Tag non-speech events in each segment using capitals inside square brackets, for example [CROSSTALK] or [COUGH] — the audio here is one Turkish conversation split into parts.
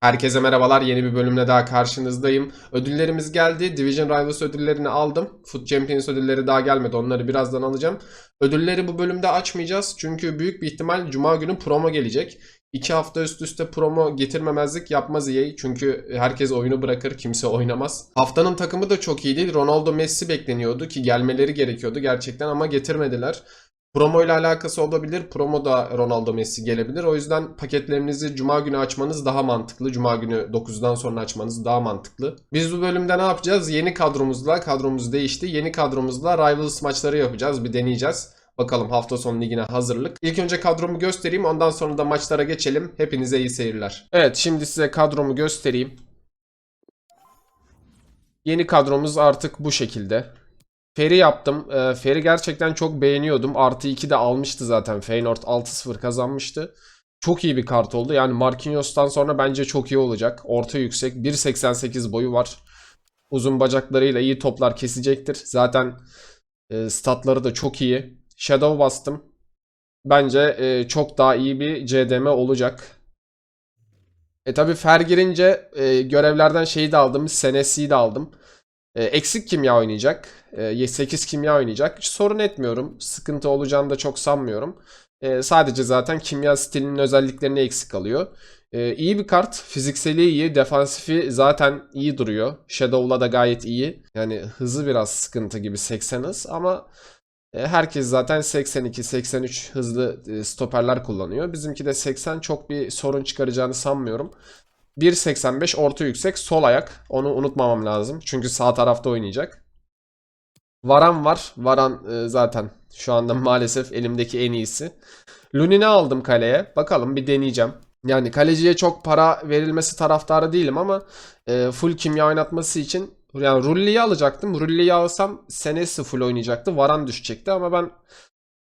Herkese merhabalar. Yeni bir bölümle daha karşınızdayım. Ödüllerimiz geldi. Division Rivals ödüllerini aldım. Foot Champions ödülleri daha gelmedi. Onları birazdan alacağım. Ödülleri bu bölümde açmayacağız. Çünkü büyük bir ihtimal Cuma günü promo gelecek. İki hafta üst üste promo getirmemezlik yapmaz EA. Çünkü herkes oyunu bırakır. Kimse oynamaz. Haftanın takımı da çok iyi değil. Ronaldo Messi bekleniyordu ki gelmeleri gerekiyordu gerçekten ama getirmediler. Promo ile alakası olabilir. Promo da Ronaldo Messi gelebilir. O yüzden paketlerinizi Cuma günü açmanız daha mantıklı. Cuma günü 9'dan sonra açmanız daha mantıklı. Biz bu bölümde ne yapacağız? Yeni kadromuzla, kadromuz değişti. Yeni kadromuzla Rivals maçları yapacağız. Bir deneyeceğiz. Bakalım hafta sonu ligine hazırlık. İlk önce kadromu göstereyim. Ondan sonra da maçlara geçelim. Hepinize iyi seyirler. Evet şimdi size kadromu göstereyim. Yeni kadromuz artık bu şekilde. Feri yaptım. Ee, Feri gerçekten çok beğeniyordum. Artı 2 de almıştı zaten. Feyenoord 6-0 kazanmıştı. Çok iyi bir kart oldu. Yani Marquinhos'tan sonra bence çok iyi olacak. Orta yüksek. 1.88 boyu var. Uzun bacaklarıyla iyi toplar kesecektir. Zaten e, statları da çok iyi. Shadow bastım. Bence e, çok daha iyi bir CDM olacak. E tabi Fer girince e, görevlerden şeyi de aldım. Senesi'yi de aldım. E, eksik kimya oynayacak. E, 8 kimya oynayacak. Hiç sorun etmiyorum. Sıkıntı olacağını da çok sanmıyorum. E, sadece zaten kimya stilinin özelliklerini eksik alıyor. E, iyi bir kart. Fizikseli iyi. Defansifi zaten iyi duruyor. Shadow'la da gayet iyi. Yani hızı biraz sıkıntı gibi 80 hız ama herkes zaten 82-83 hızlı e, stoperler kullanıyor. Bizimki de 80 çok bir sorun çıkaracağını sanmıyorum. 1.85 orta yüksek sol ayak. Onu unutmamam lazım. Çünkü sağ tarafta oynayacak. Varan var. Varan e, zaten şu anda [LAUGHS] maalesef elimdeki en iyisi. Lunin'i aldım kaleye. Bakalım bir deneyeceğim. Yani kaleciye çok para verilmesi taraftarı değilim ama e, full kimya oynatması için yani Rulli'yi alacaktım. Rulli'yi alsam Senesi full oynayacaktı. Varan düşecekti ama ben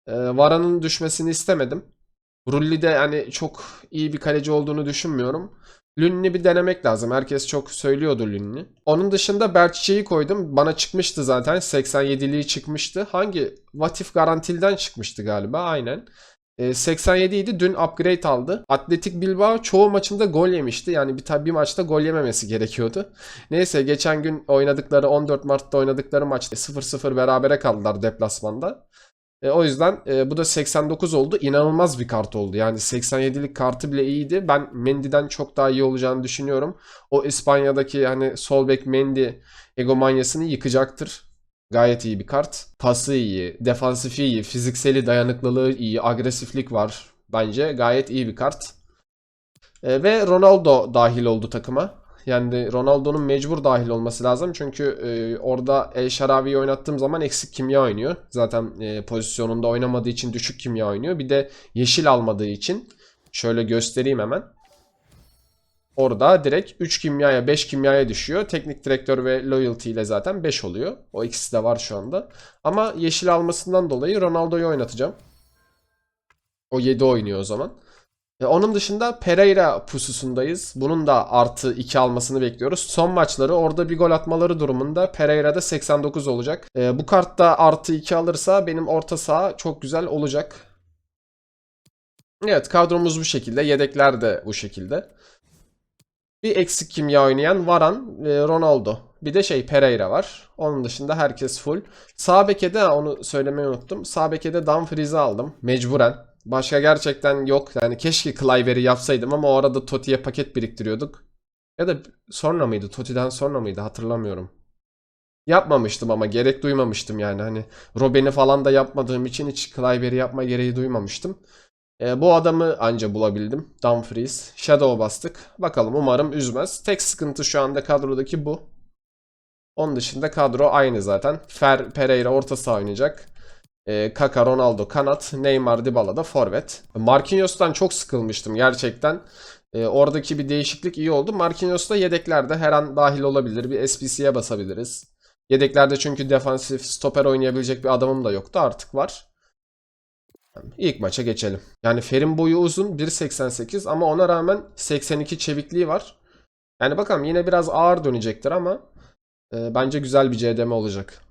e, Varan'ın düşmesini istemedim. Rulli de yani çok iyi bir kaleci olduğunu düşünmüyorum. Lünni bir denemek lazım. Herkes çok söylüyordu Lünni. Onun dışında Berçiçe'yi koydum. Bana çıkmıştı zaten. 87'liği çıkmıştı. Hangi? Vatif Garantil'den çıkmıştı galiba. Aynen. E, 87 idi. Dün upgrade aldı. Atletik Bilbao çoğu maçında gol yemişti. Yani bir tabi bir maçta gol yememesi gerekiyordu. Neyse geçen gün oynadıkları 14 Mart'ta oynadıkları maçta 0-0 berabere kaldılar deplasmanda. E, o yüzden e, bu da 89 oldu. İnanılmaz bir kart oldu. Yani 87'lik kartı bile iyiydi. Ben Mendy'den çok daha iyi olacağını düşünüyorum. O İspanya'daki hani sol bek Mendy egomanyasını yıkacaktır. Gayet iyi bir kart. Pası iyi, defansifi iyi, fizikseli dayanıklılığı iyi, agresiflik var. Bence gayet iyi bir kart. E, ve Ronaldo dahil oldu takıma. Yani Ronaldo'nun mecbur dahil olması lazım. Çünkü e, orada El Şarabi'yi oynattığım zaman eksik kimya oynuyor. Zaten e, pozisyonunda oynamadığı için düşük kimya oynuyor. Bir de yeşil almadığı için. Şöyle göstereyim hemen. Orada direkt 3 kimyaya 5 kimyaya düşüyor. Teknik direktör ve loyalty ile zaten 5 oluyor. O ikisi de var şu anda. Ama yeşil almasından dolayı Ronaldo'yu oynatacağım. O 7 oynuyor o zaman. E, Onun dışında Pereira pususundayız. Bunun da artı 2 almasını bekliyoruz. Son maçları orada bir gol atmaları durumunda Pereira'da 89 olacak. E, bu kartta artı 2 alırsa benim orta saha çok güzel olacak. Evet kadromuz bu şekilde. Yedekler de bu şekilde. Bir eksik kimya oynayan Varan ve Ronaldo. Bir de şey Pereira var. Onun dışında herkes full. Sağ beke de onu söylemeyi unuttum. Sağ beke de Dumfries'i aldım. Mecburen. Başka gerçekten yok. Yani keşke Kluiver'i yapsaydım ama o arada Toti'ye paket biriktiriyorduk. Ya da sonra mıydı? Toti'den sonra mıydı? Hatırlamıyorum. Yapmamıştım ama gerek duymamıştım yani. Hani Robben'i falan da yapmadığım için hiç Kluiver'i yapma gereği duymamıştım. E, bu adamı anca bulabildim. Dumfries. Shadow bastık. Bakalım umarım üzmez. Tek sıkıntı şu anda kadrodaki bu. Onun dışında kadro aynı zaten. Fer Pereira orta saha oynayacak. E, Kaka, Ronaldo kanat, Neymar, Dybala da forvet. Marquinhos'tan çok sıkılmıştım gerçekten. E, oradaki bir değişiklik iyi oldu. Marquinhos da yedeklerde her an dahil olabilir. Bir SPC'ye basabiliriz. Yedeklerde çünkü defansif stoper oynayabilecek bir adamım da yoktu. Artık var. İlk maça geçelim. Yani Fer'in boyu uzun 1.88 ama ona rağmen 82 çevikliği var. Yani bakalım yine biraz ağır dönecektir ama e, bence güzel bir CDM olacak.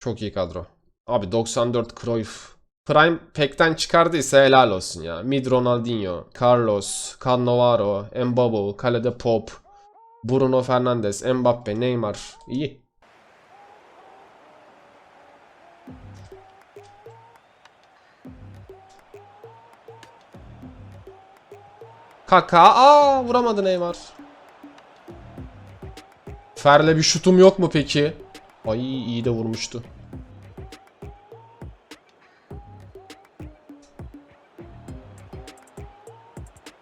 Çok iyi kadro. Abi 94 Cruyff. Prime Pack'ten çıkardıysa helal olsun ya. Mid Ronaldinho, Carlos, Cannavaro, Mbappe, kalede Pop, Bruno Fernandes, Mbappe, Neymar. İyi. Kaka. Aa vuramadı Neymar. Fer'le bir şutum yok mu peki? Ay iyi de vurmuştu.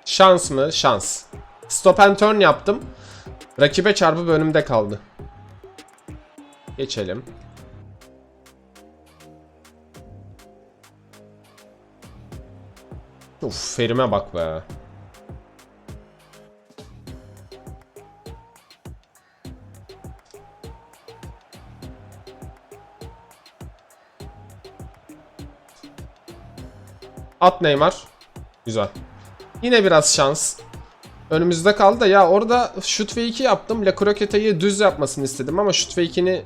Şans mı? Şans. Stop and turn yaptım. Rakibe çarpıp önümde kaldı. Geçelim. Uf, Ferim'e bak be. At Neymar. Güzel. Yine biraz şans. Önümüzde kaldı da ya orada şut ve 2 yaptım. La Croquete'yi düz yapmasını istedim ama şut ve 2'ni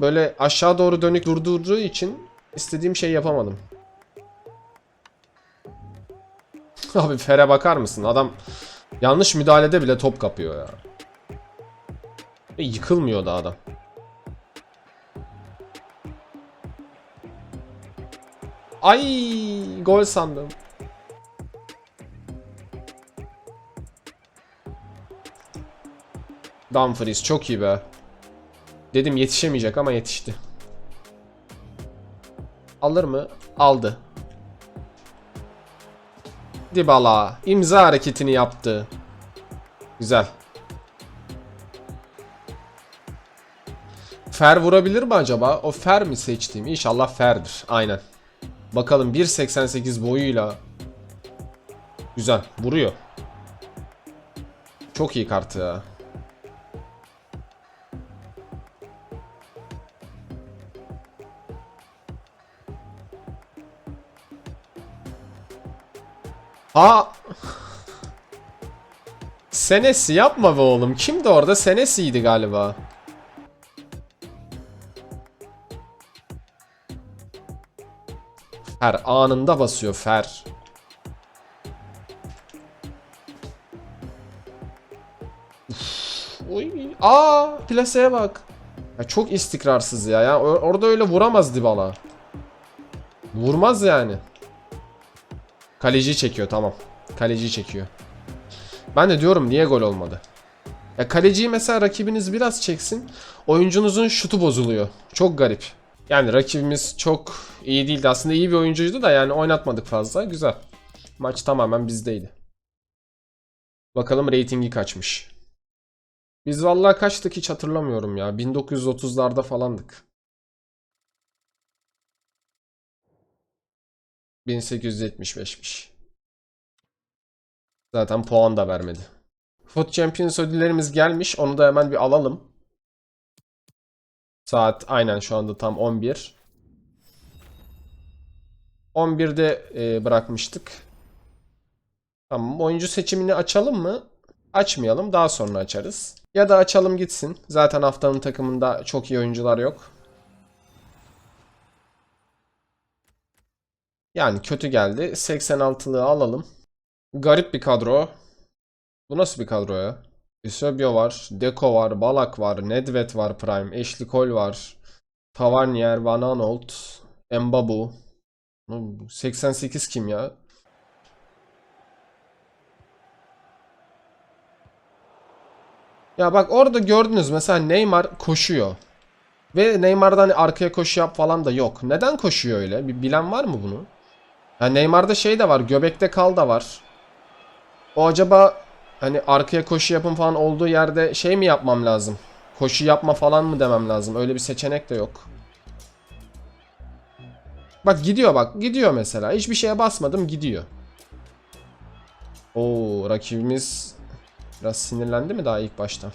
böyle aşağı doğru dönük durdurduğu için istediğim şeyi yapamadım. [LAUGHS] Abi Fer'e bakar mısın? Adam yanlış müdahalede bile top kapıyor ya. Ve yıkılmıyor da adam. Ay gol sandım. Dumfries çok iyi be. Dedim yetişemeyecek ama yetişti. Alır mı? Aldı. Dybala imza hareketini yaptı. Güzel. Fer vurabilir mi acaba? O Fer mi seçtiğim? İnşallah Fer'dir. Aynen. Bakalım 1.88 boyuyla. Güzel. Vuruyor. Çok iyi kartı ya. Ha. [LAUGHS] Senesi yapma be oğlum. Kimdi orada? Senesi'ydi galiba. Fer anında basıyor Fer. Oy. Aa, plaseye bak. Ya çok istikrarsız ya. ya or- orada öyle vuramaz Dybala. Vurmaz yani. Kaleci çekiyor tamam. Kaleci çekiyor. Ben de diyorum niye gol olmadı? Ya kaleciyi mesela rakibiniz biraz çeksin. Oyuncunuzun şutu bozuluyor. Çok garip. Yani rakibimiz çok iyi değildi. Aslında iyi bir oyuncuydu da yani oynatmadık fazla. Güzel. Maç tamamen bizdeydi. Bakalım reytingi kaçmış. Biz vallahi kaçtık hiç hatırlamıyorum ya. 1930'larda falandık. 1875'miş. Zaten puan da vermedi. Foot Champions ödüllerimiz gelmiş. Onu da hemen bir alalım. Saat aynen şu anda tam 11. 11'de e, bırakmıştık. Tamam. Oyuncu seçimini açalım mı? Açmayalım. Daha sonra açarız. Ya da açalım gitsin. Zaten haftanın takımında çok iyi oyuncular yok. Yani kötü geldi. 86'lığı alalım. Garip bir kadro. Bu nasıl bir kadro ya? Eusebio var, Deko var, Balak var, Nedved var Prime, Ashley Cole var, Tavernier, Van Aanholt, Mbabu. Bu 88 kim ya? Ya bak orada gördünüz mesela Neymar koşuyor. Ve Neymar'dan arkaya koşu yap falan da yok. Neden koşuyor öyle? Bir bilen var mı bunu? Ya Neymar'da şey de var. Göbekte kal da var. O acaba hani arkaya koşu yapın falan olduğu yerde şey mi yapmam lazım? Koşu yapma falan mı demem lazım? Öyle bir seçenek de yok. Bak gidiyor bak. Gidiyor mesela. Hiçbir şeye basmadım gidiyor. Oo rakibimiz biraz sinirlendi mi daha ilk başta?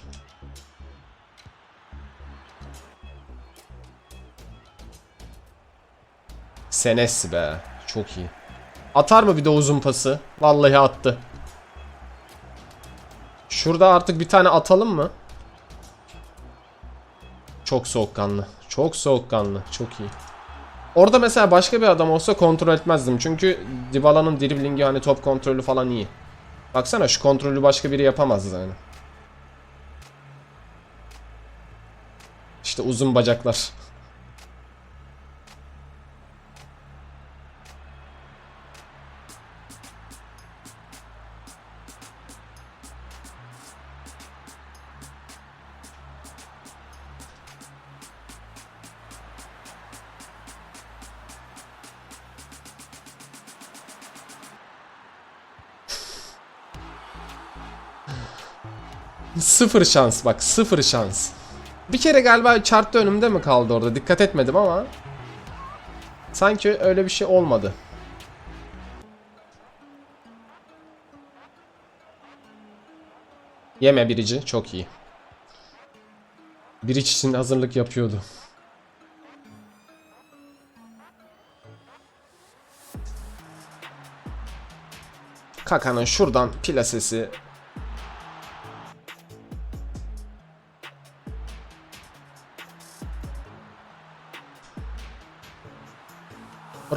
Senesi be. Çok iyi. Atar mı bir de uzun pası? Vallahi attı. Şurada artık bir tane atalım mı? Çok soğukkanlı. Çok soğukkanlı. Çok iyi. Orada mesela başka bir adam olsa kontrol etmezdim. Çünkü Dybala'nın driblingi hani top kontrolü falan iyi. Baksana şu kontrolü başka biri yapamaz yani. İşte uzun bacaklar. Sıfır şans bak sıfır şans. Bir kere galiba çarptı önümde mi kaldı orada dikkat etmedim ama. Sanki öyle bir şey olmadı. Yeme birici çok iyi. Biriç için hazırlık yapıyordu. Kaka'nın şuradan plasesi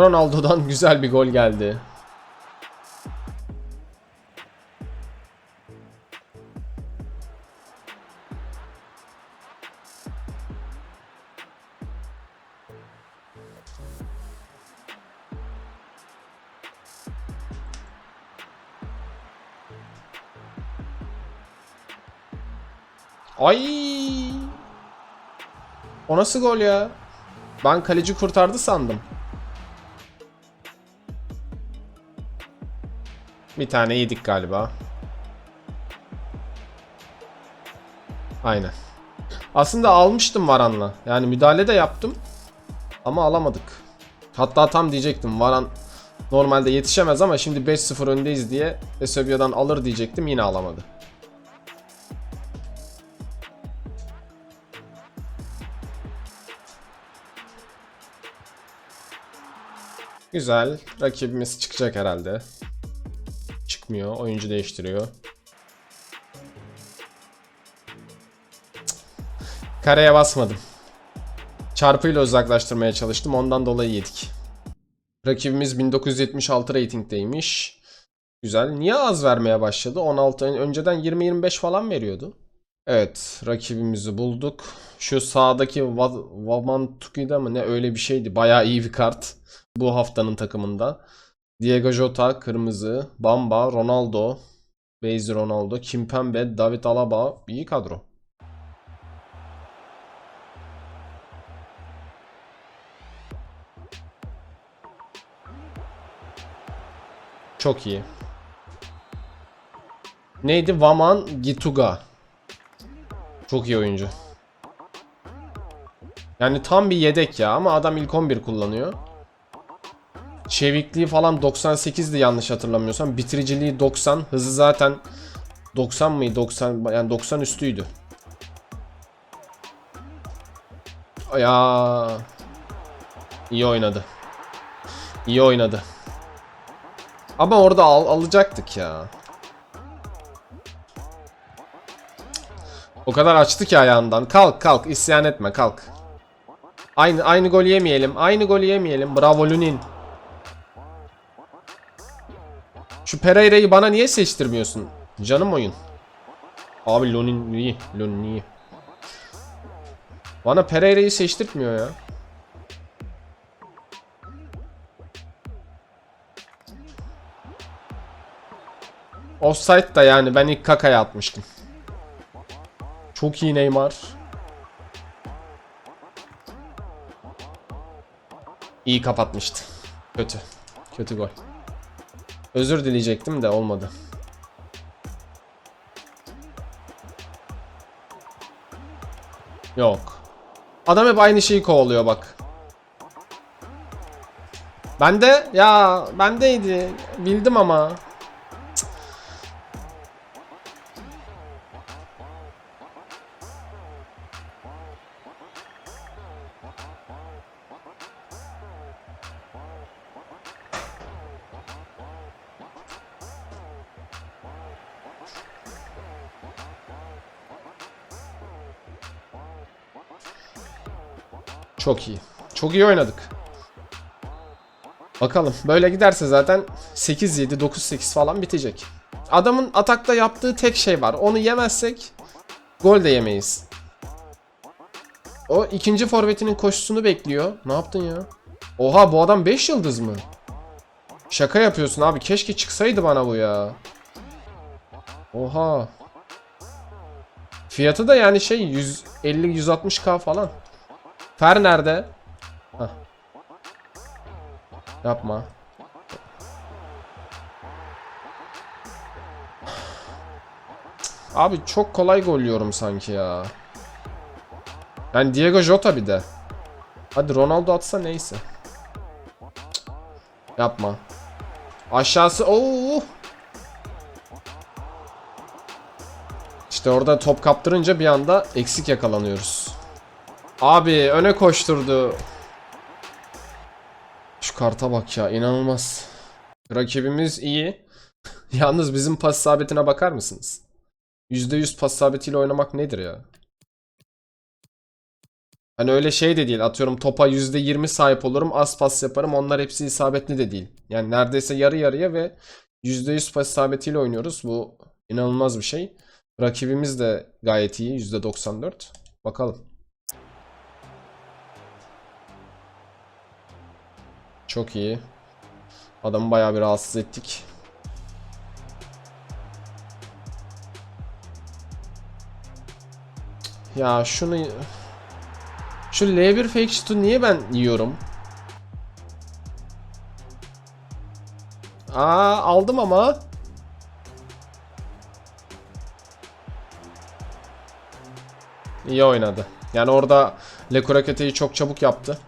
Ronaldo'dan güzel bir gol geldi. Ay! O nasıl gol ya? Ben kaleci kurtardı sandım. Bir tane yedik galiba. Aynen. Aslında almıştım Varan'la. Yani müdahale de yaptım. Ama alamadık. Hatta tam diyecektim Varan normalde yetişemez ama şimdi 5-0 öndeyiz diye Eusebio'dan alır diyecektim yine alamadı. Güzel. Rakibimiz çıkacak herhalde. Çıkmıyor. Oyuncu değiştiriyor. Kareye basmadım. Çarpıyla uzaklaştırmaya çalıştım. Ondan dolayı yedik. Rakibimiz 1976 ratingdeymiş. Güzel. Niye az vermeye başladı? 16 ön- önceden 20-25 falan veriyordu. Evet, rakibimizi bulduk. Şu sağdaki Va- Vamantuki'de mı ne öyle bir şeydi. Bayağı iyi bir kart. Bu haftanın takımında. Diego Jota kırmızı, Bamba, Ronaldo, Beyzi Ronaldo, Kimpembe, David Alaba iyi kadro. Çok iyi. Neydi? Vaman Gituga. Çok iyi oyuncu. Yani tam bir yedek ya ama adam ilk 11 kullanıyor. Çevikliği falan 98'di yanlış hatırlamıyorsam. Bitiriciliği 90. Hızı zaten 90 mıydı? 90 yani 90 üstüydü. Ya iyi oynadı. İyi oynadı. Ama orada al alacaktık ya. O kadar açtı ki ayağından. Kalk kalk isyan etme kalk. Aynı aynı gol yemeyelim. Aynı gol yemeyelim. Bravo Lunin. Şu Pereira'yı bana niye seçtirmiyorsun? Canım oyun. Abi Lunin iyi. Lunin iyi. Bana Pereira'yı seçtirtmiyor ya. Offside da yani ben ilk Kaka'ya atmıştım. Çok iyi Neymar. İyi kapatmıştı. Kötü. Kötü gol. Özür dileyecektim de olmadı. Yok. Adam hep aynı şeyi kovalıyor bak. Ben de ya bendeydi. Bildim ama. Çok iyi. Çok iyi oynadık. Bakalım. Böyle giderse zaten 8-7, 9-8 falan bitecek. Adamın atakta yaptığı tek şey var. Onu yemezsek gol de yemeyiz. O ikinci forvetinin koşusunu bekliyor. Ne yaptın ya? Oha bu adam 5 yıldız mı? Şaka yapıyorsun abi. Keşke çıksaydı bana bu ya. Oha. Fiyatı da yani şey 150-160k falan. Fer nerede? Hah. Yapma. Abi çok kolay gol yiyorum sanki ya. Yani Diego Jota bir de. Hadi Ronaldo atsa neyse. Cık. Yapma. Aşağısı ooo. İşte orada top kaptırınca bir anda eksik yakalanıyoruz. Abi öne koşturdu. Şu karta bak ya inanılmaz. Rakibimiz iyi. [LAUGHS] Yalnız bizim pas isabetine bakar mısınız? %100 pas isabetiyle oynamak nedir ya? Hani öyle şey de değil. Atıyorum topa %20 sahip olurum. Az pas yaparım. Onlar hepsi isabetli de değil. Yani neredeyse yarı yarıya ve %100 pas isabetiyle oynuyoruz. Bu inanılmaz bir şey. Rakibimiz de gayet iyi. %94. Bakalım. Çok iyi. Adamı bayağı bir rahatsız ettik. Ya şunu... Şu L1 fake shoot'u niye ben yiyorum? Aa aldım ama. İyi oynadı. Yani orada Le Croquete'yi çok çabuk yaptı.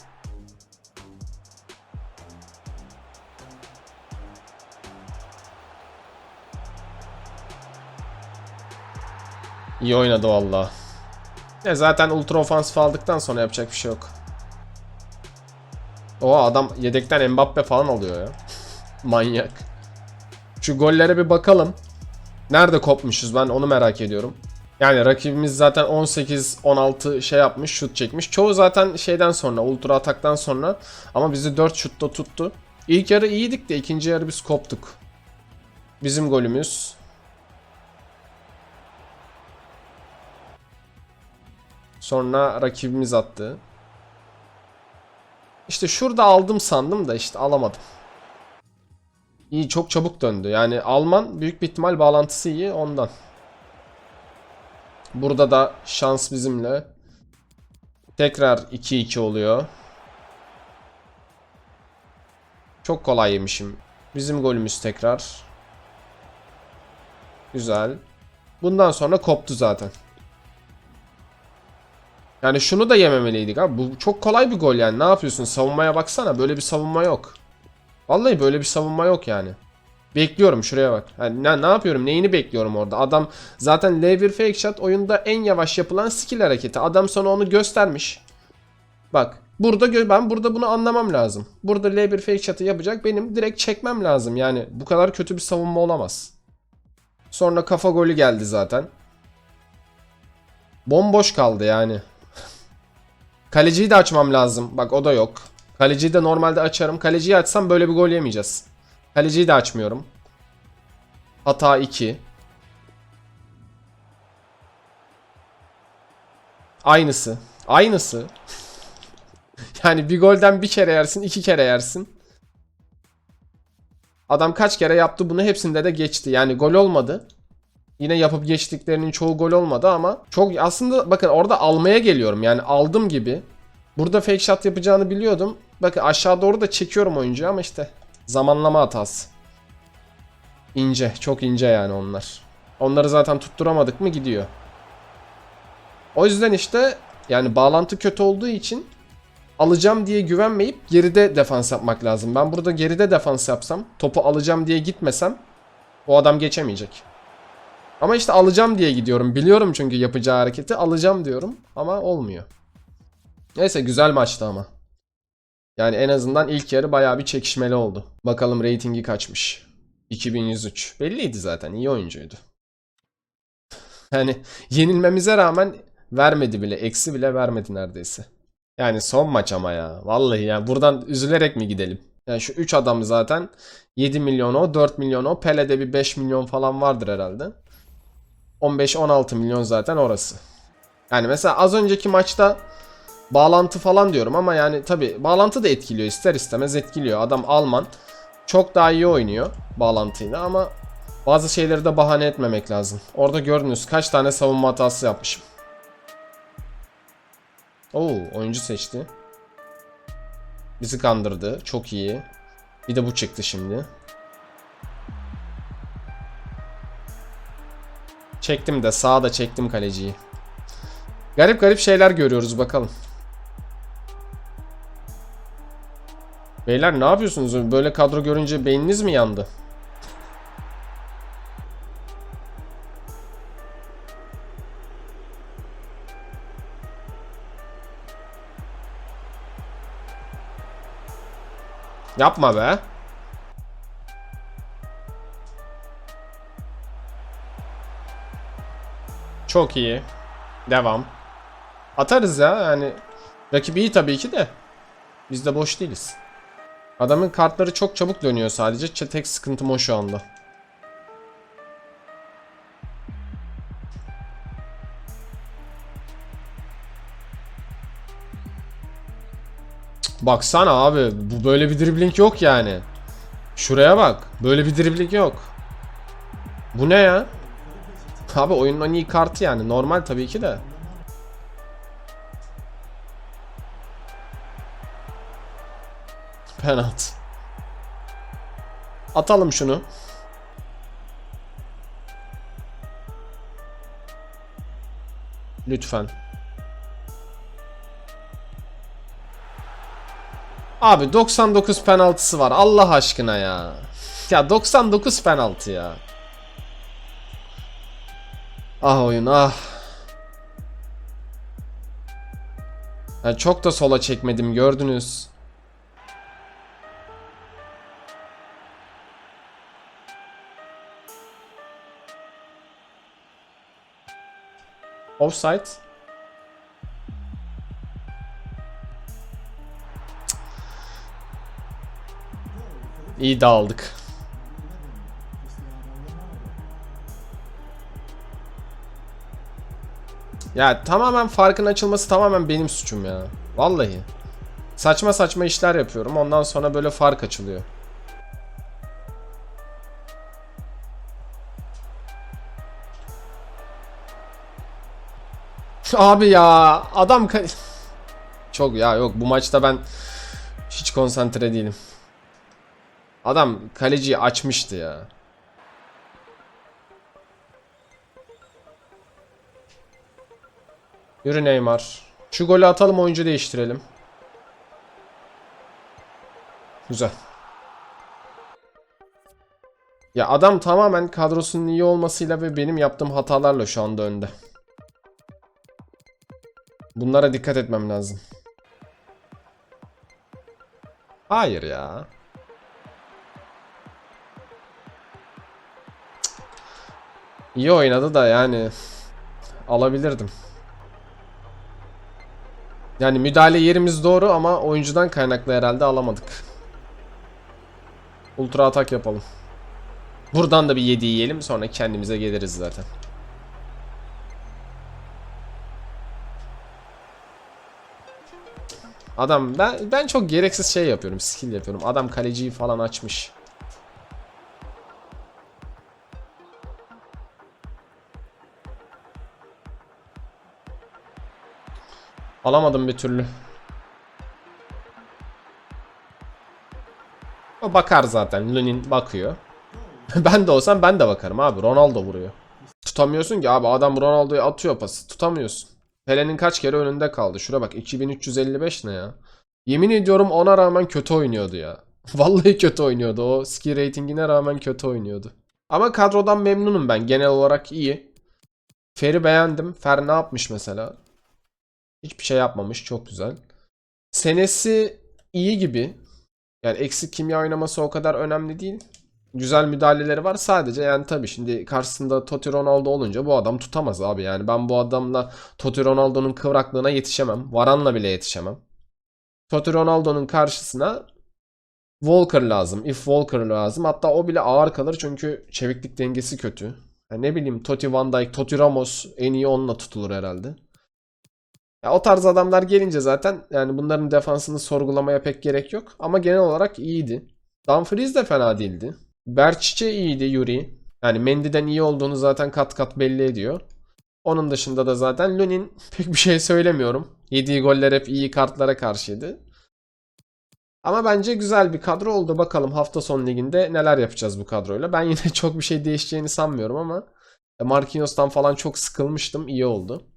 İyi oynadı valla. Ya zaten ultra ofansif aldıktan sonra yapacak bir şey yok. O adam yedekten Mbappe falan alıyor ya. [LAUGHS] Manyak. Şu gollere bir bakalım. Nerede kopmuşuz ben onu merak ediyorum. Yani rakibimiz zaten 18-16 şey yapmış, şut çekmiş. Çoğu zaten şeyden sonra, ultra ataktan sonra. Ama bizi 4 şutta tuttu. İlk yarı iyiydik de ikinci yarı biz koptuk. Bizim golümüz. Sonra rakibimiz attı. İşte şurada aldım sandım da işte alamadım. İyi çok çabuk döndü. Yani Alman büyük bir ihtimal bağlantısı iyi ondan. Burada da şans bizimle. Tekrar 2-2 oluyor. Çok kolay yemişim. Bizim golümüz tekrar. Güzel. Bundan sonra koptu zaten. Yani şunu da yememeliydik abi. Bu çok kolay bir gol yani. Ne yapıyorsun? Savunmaya baksana. Böyle bir savunma yok. Vallahi böyle bir savunma yok yani. Bekliyorum şuraya bak. Yani ne, ne yapıyorum? Neyini bekliyorum orada? Adam zaten L1 fake shot oyunda en yavaş yapılan skill hareketi. Adam sana onu göstermiş. Bak. Burada ben burada bunu anlamam lazım. Burada L1 fake shot'ı yapacak. Benim direkt çekmem lazım. Yani bu kadar kötü bir savunma olamaz. Sonra kafa golü geldi zaten. Bomboş kaldı yani. Kaleciyi de açmam lazım. Bak o da yok. Kaleciyi de normalde açarım. Kaleciyi açsam böyle bir gol yemeyeceğiz. Kaleciyi de açmıyorum. Hata 2. Aynısı. Aynısı. [LAUGHS] yani bir golden bir kere yersin, iki kere yersin. Adam kaç kere yaptı bunu hepsinde de geçti. Yani gol olmadı. Yine yapıp geçtiklerinin çoğu gol olmadı ama çok aslında bakın orada almaya geliyorum. Yani aldım gibi. Burada fake shot yapacağını biliyordum. Bakın aşağı doğru da çekiyorum oyuncuyu ama işte zamanlama hatası. İnce, çok ince yani onlar. Onları zaten tutturamadık mı gidiyor. O yüzden işte yani bağlantı kötü olduğu için alacağım diye güvenmeyip geride defans yapmak lazım. Ben burada geride defans yapsam, topu alacağım diye gitmesem o adam geçemeyecek. Ama işte alacağım diye gidiyorum. Biliyorum çünkü yapacağı hareketi alacağım diyorum ama olmuyor. Neyse güzel maçtı ama. Yani en azından ilk yarı bayağı bir çekişmeli oldu. Bakalım reytingi kaçmış. 2103. Belliydi zaten iyi oyuncuydu. [LAUGHS] Yani yenilmemize rağmen vermedi bile. Eksi bile vermedi neredeyse. Yani son maç ama ya. Vallahi ya buradan üzülerek mi gidelim? Yani şu 3 adam zaten 7 milyon o, 4 milyon o. Pele'de bir 5 milyon falan vardır herhalde. 15-16 milyon zaten orası. Yani mesela az önceki maçta bağlantı falan diyorum ama yani tabi bağlantı da etkiliyor ister istemez etkiliyor. Adam Alman çok daha iyi oynuyor bağlantıyla ama bazı şeyleri de bahane etmemek lazım. Orada gördünüz kaç tane savunma hatası yapmışım. Oo oyuncu seçti. Bizi kandırdı. Çok iyi. Bir de bu çıktı şimdi. Çektim de sağa da çektim kaleciyi. Garip garip şeyler görüyoruz bakalım. Beyler ne yapıyorsunuz? Böyle kadro görünce beyniniz mi yandı? Yapma be. Çok iyi. Devam. Atarız ya yani. Rakip iyi tabii ki de. Biz de boş değiliz. Adamın kartları çok çabuk dönüyor sadece. Tek sıkıntım o şu anda. Baksana abi. Bu böyle bir dribbling yok yani. Şuraya bak. Böyle bir dribbling yok. Bu ne ya? Abi oyunun en iyi kartı yani. Normal tabii ki de. Penaltı. Atalım şunu. Lütfen. Abi 99 penaltısı var Allah aşkına ya. Ya 99 penaltı ya. Ah oyun ah. Ya çok da sola çekmedim gördünüz. Offside. İyi dağıldık. Ya tamamen farkın açılması tamamen benim suçum ya. Vallahi. Saçma saçma işler yapıyorum. Ondan sonra böyle fark açılıyor. [LAUGHS] Abi ya adam [LAUGHS] çok ya yok bu maçta ben hiç konsantre değilim. Adam kaleciyi açmıştı ya. Yürü Neymar. Şu golü atalım oyuncu değiştirelim. Güzel. Ya adam tamamen kadrosunun iyi olmasıyla ve benim yaptığım hatalarla şu anda önde. Bunlara dikkat etmem lazım. Hayır ya. İyi oynadı da yani alabilirdim. Yani müdahale yerimiz doğru ama oyuncudan kaynaklı herhalde alamadık. Ultra atak yapalım. Buradan da bir 7 yiyelim sonra kendimize geliriz zaten. Adam ben ben çok gereksiz şey yapıyorum, skill yapıyorum. Adam kaleciyi falan açmış. Alamadım bir türlü. O bakar zaten. Lunin bakıyor. [LAUGHS] ben de olsam ben de bakarım abi. Ronaldo vuruyor. Tutamıyorsun ki abi. Adam Ronaldo'ya atıyor pası. Tutamıyorsun. Pele'nin kaç kere önünde kaldı. Şura bak 2355 ne ya? Yemin ediyorum ona rağmen kötü oynuyordu ya. [LAUGHS] Vallahi kötü oynuyordu. O skill ratingine rağmen kötü oynuyordu. Ama kadrodan memnunum ben. Genel olarak iyi. Fer'i beğendim. Fer ne yapmış mesela? Hiçbir şey yapmamış. Çok güzel. Senesi iyi gibi. Yani eksik kimya oynaması o kadar önemli değil. Güzel müdahaleleri var. Sadece yani tabii şimdi karşısında Totti Ronaldo olunca bu adam tutamaz abi. Yani ben bu adamla Totti Ronaldo'nun kıvraklığına yetişemem. Varan'la bile yetişemem. Totti Ronaldo'nun karşısına Walker lazım. If Walker lazım. Hatta o bile ağır kalır çünkü çeviklik dengesi kötü. Ya ne bileyim Totti Van Dijk, Totti Ramos en iyi onunla tutulur herhalde. Ya o tarz adamlar gelince zaten yani bunların defansını sorgulamaya pek gerek yok. Ama genel olarak iyiydi. Dumfries de fena değildi. Berçiçe iyiydi Yuri. Yani Mendy'den iyi olduğunu zaten kat kat belli ediyor. Onun dışında da zaten Lunin [LAUGHS] pek bir şey söylemiyorum. Yediği goller hep iyi kartlara karşıydı. Ama bence güzel bir kadro oldu. Bakalım hafta son liginde neler yapacağız bu kadroyla. Ben yine [LAUGHS] çok bir şey değişeceğini sanmıyorum ama Marquinhos'tan falan çok sıkılmıştım. İyi oldu.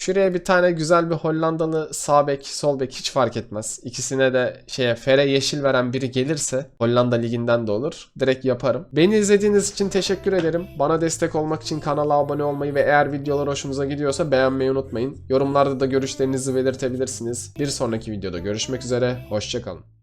Şuraya bir tane güzel bir Hollandalı sağ bek, sol bek hiç fark etmez. İkisine de şeye Fere yeşil veren biri gelirse Hollanda liginden de olur. Direkt yaparım. Beni izlediğiniz için teşekkür ederim. Bana destek olmak için kanala abone olmayı ve eğer videolar hoşunuza gidiyorsa beğenmeyi unutmayın. Yorumlarda da görüşlerinizi belirtebilirsiniz. Bir sonraki videoda görüşmek üzere. Hoşçakalın.